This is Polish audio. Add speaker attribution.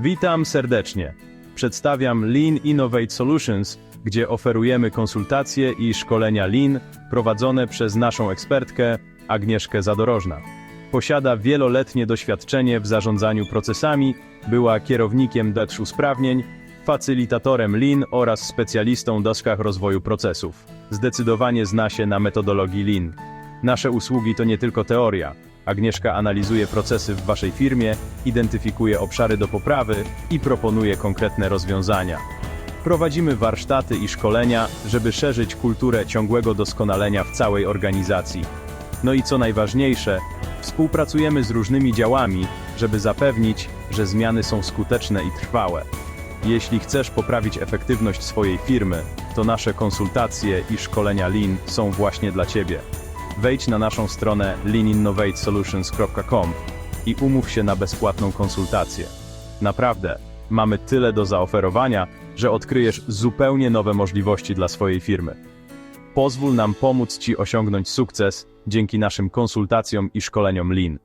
Speaker 1: Witam serdecznie. Przedstawiam Lean Innovate Solutions, gdzie oferujemy konsultacje i szkolenia Lean prowadzone przez naszą ekspertkę Agnieszkę Zadorożna. Posiada wieloletnie doświadczenie w zarządzaniu procesami, była kierownikiem DETSZ usprawnień, facylitatorem Lean oraz specjalistą w doskach rozwoju procesów. Zdecydowanie zna się na metodologii Lean. Nasze usługi to nie tylko teoria. Agnieszka analizuje procesy w Waszej firmie, identyfikuje obszary do poprawy i proponuje konkretne rozwiązania. Prowadzimy warsztaty i szkolenia, żeby szerzyć kulturę ciągłego doskonalenia w całej organizacji. No i co najważniejsze, współpracujemy z różnymi działami, żeby zapewnić, że zmiany są skuteczne i trwałe. Jeśli chcesz poprawić efektywność swojej firmy, to nasze konsultacje i szkolenia Lean są właśnie dla Ciebie. Wejdź na naszą stronę leaninnovatesolutions.com i umów się na bezpłatną konsultację. Naprawdę, mamy tyle do zaoferowania, że odkryjesz zupełnie nowe możliwości dla swojej firmy. Pozwól nam pomóc Ci osiągnąć sukces dzięki naszym konsultacjom i szkoleniom Lean.